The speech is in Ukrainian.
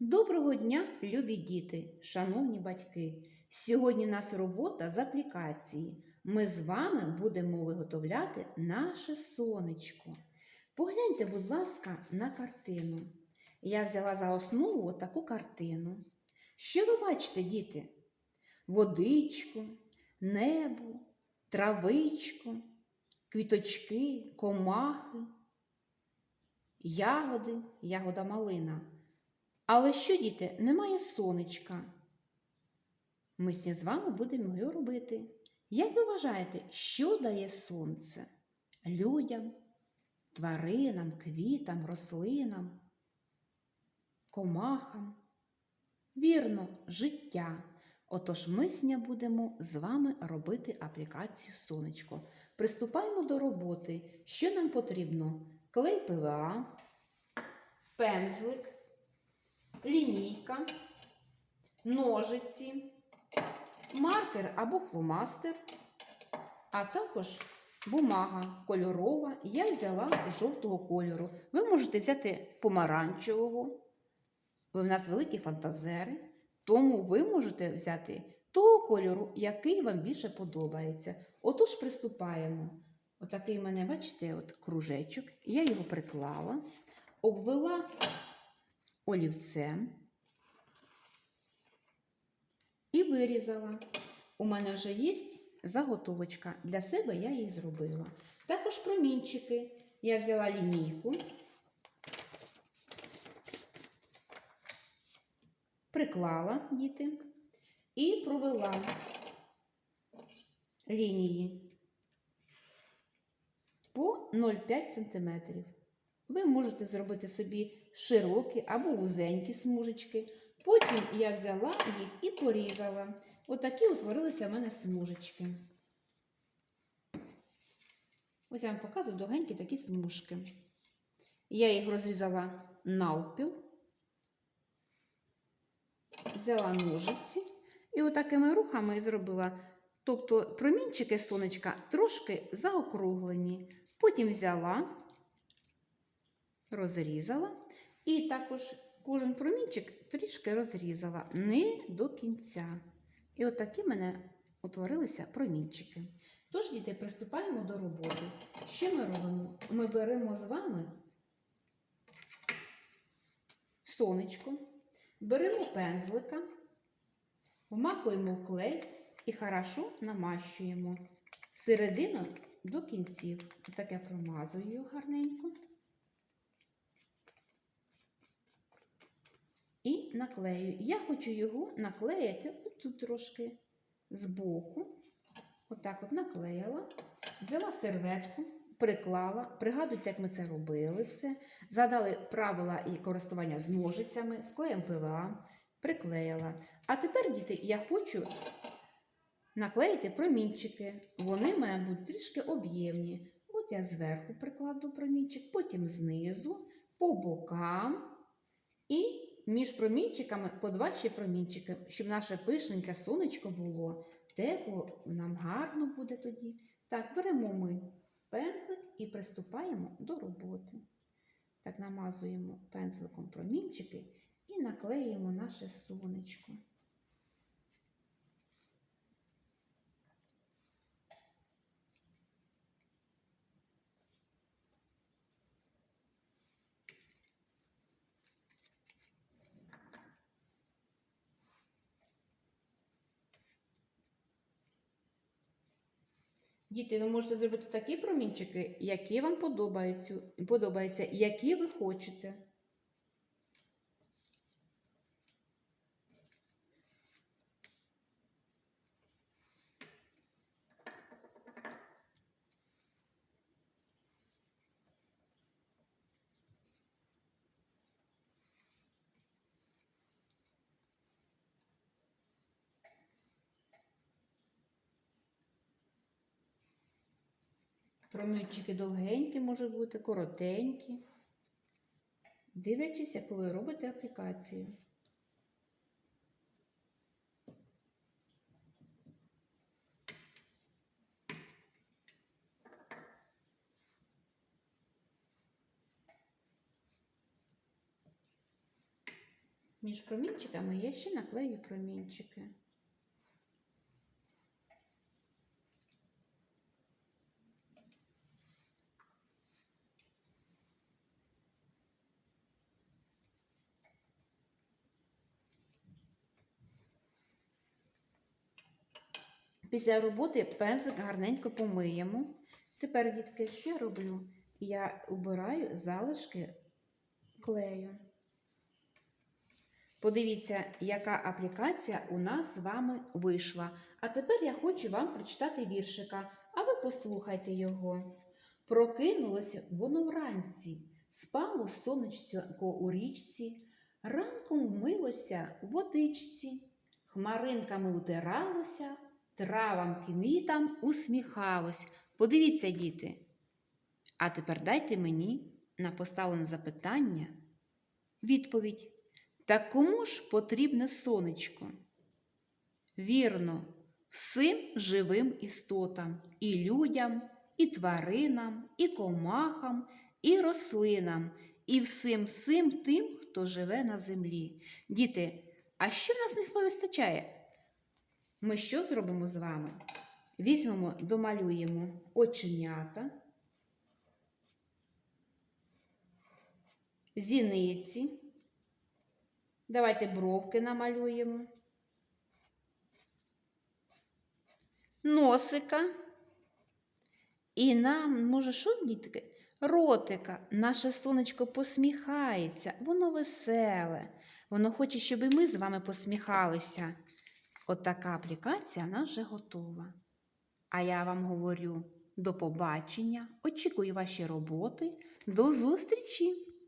Доброго дня, любі діти, шановні батьки! Сьогодні в нас робота з аплікації. Ми з вами будемо виготовляти наше сонечко. Погляньте, будь ласка, на картину. Я взяла за основу таку картину. Що ви бачите, діти? Водичку, небо, травичку, квіточки, комахи, ягоди, ягода малина. Але що, діти, немає сонечка. Ми сьогодні з вами будемо його робити. Як ви вважаєте, що дає сонце людям, тваринам, квітам, рослинам, комахам? Вірно, життя. Отож, ми сьогодні будемо з вами робити аплікацію сонечко. Приступаємо до роботи. Що нам потрібно? Клей ПВА, пензлик лінійка, ножиці, маркер або фломастер, а також бумага кольорова. Я взяла жовтого кольору. Ви можете взяти помаранчевого. Ви в нас великі фантазери, тому ви можете взяти того кольору, який вам більше подобається. Отож, приступаємо. Отакий в мене, бачите, от кружечок. Я його приклала, обвела олівцем і вирізала. У мене вже є заготовочка. Для себе я її зробила. Також промінчики. Я взяла лінійку, приклала діти і провела лінії по 0,5 см. Ви можете зробити собі широкі або вузенькі смужечки. Потім я взяла їх і порізала. Отакі утворилися в мене смужечки. Ось я вам показую довгенькі такі смужки. Я їх розрізала навпіл, взяла ножиці і отакими рухами зробила. Тобто промінчики сонечка трошки заокруглені. Потім взяла розрізала. І також кожен промінчик трішки розрізала не до кінця. І отакі в мене утворилися промінчики. Тож, діти, приступаємо до роботи. Що ми робимо? Ми беремо з вами сонечко, беремо пензлика, вмакуємо клей і хорошо намащуємо середину до кінців. Так я промазую його гарненько. І наклею. Я хочу його наклеїти отут трошки збоку. Отак от наклеїла, взяла серветку, приклала. Пригадуйте, як ми це робили все. Задали правила і користування з ножицями, з клеєм ПВА, приклеїла. А тепер, діти, я хочу наклеїти промінчики. Вони в мене будуть трішки об'ємні. От я зверху прикладу промінчик, потім знизу, по бокам. І між промінчиками по два ще промінчики, щоб наше пишненьке сонечко було тепло, нам гарно буде тоді. Так, беремо ми пензлик і приступаємо до роботи. Так, намазуємо пензликом промінчики і наклеїмо наше сонечко. Діти, ви можете зробити такі промінчики, які вам подобаються, які ви хочете. Промінчики довгенькі можуть бути, коротенькі. Дивлячись, яку ви робите аплікацію. Між промінчиками я ще наклею промінчики. Після роботи пензик гарненько помиємо. Тепер, дітки, що я роблю? Я убираю залишки клею. Подивіться, яка аплікація у нас з вами вийшла. А тепер я хочу вам прочитати віршика, а ви послухайте його. Прокинулося воно вранці, спало сонечко у річці, ранком вмилося в водичці, хмаринками утиралося, травам квітам усміхалось. Подивіться, діти. А тепер дайте мені на поставлене запитання відповідь. Так кому ж потрібне сонечко? Вірно, всім живим істотам, і людям, і тваринам, і комахам, і рослинам, і всім всім тим, хто живе на землі. Діти, а що в нас не вистачає? Ми що зробимо з вами? Візьмемо, домалюємо оченята, зіниці. Давайте бровки намалюємо. Носика. І нам, може, що, дітки? Ротика. Наше сонечко посміхається, воно веселе. Воно хоче, щоб і ми з вами посміхалися. От така аплікація вона вже готова. А я вам говорю до побачення, очікую ваші роботи, до зустрічі!